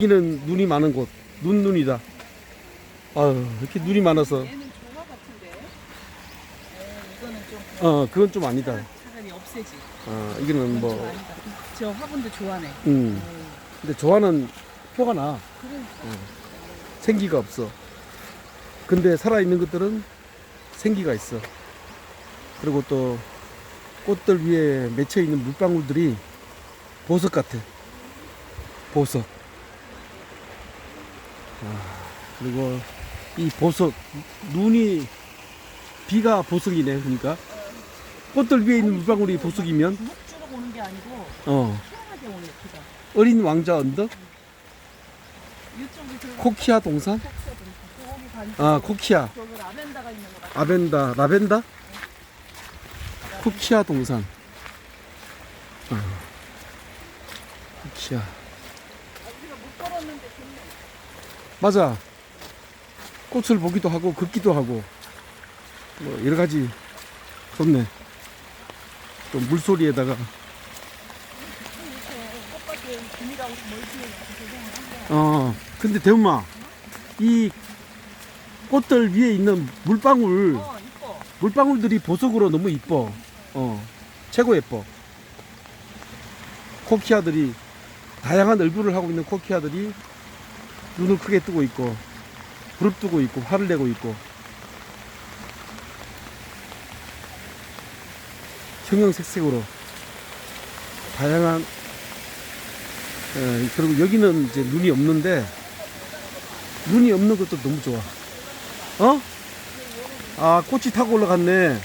여기는 눈이 많은 곳. 눈, 눈이다. 아유, 이렇게 눈이 많아서. 얘는 조화 같은데. 에, 이거는 좀 어, 그건 좀 아니다. 차라리 없애지. 어, 이거는 이건 좀 뭐, 아니다. 저 화분도 좋아하네. 음. 어, 근데 좋아하는 표가 나. 그래. 생기가 없어. 근데 살아있는 것들은 생기가 있어. 그리고 또 꽃들 위에 맺혀 있는 물방울들이 보석 같아. 보석. 아, 그리고 이 보석, 눈이, 비가 보석이네, 그러니까. 꽃들 위에 있는 물방울이 보석이면, 묵주로 오는 게 아니고 어, 희한하게 오네 비가. 어린 왕자 언덕, 코키아 동산, 아, 코키아. 라벤더가 있는 것 같아. 아벤다, 라벤다? 쿠키아 동산. 아, 좋네. 맞아. 꽃을 보기도 하고, 걷기도 하고, 뭐, 여러 가지 좋네. 또 물소리에다가. 어, 근데 대엄마, 이 꽃들 위에 있는 물방울, 어. 물방울들이 보석으로 너무 이뻐. 어, 최고 예뻐. 코키아들이 다양한 얼굴을 하고 있는 코키아들이 눈을 크게 뜨고 있고 부릅 뜨고 있고 화를 내고 있고 형형색색으로 다양한 에, 그리고 여기는 이제 눈이 없는데 눈이 없는 것도 너무 좋아. 어? 아 꽃이 타고 올라갔네.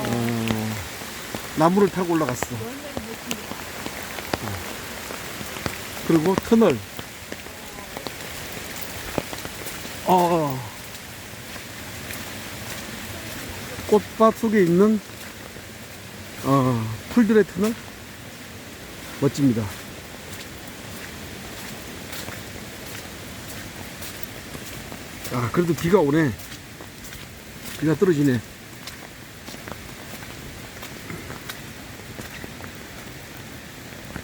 어, 나무를 타고 올라갔어. 어. 그리고 터널. 어, 어. 꽃밭 속에 있는 어, 풀들의 터널 멋집니다. 아 그래도 비가 오네. 비가 떨어지네.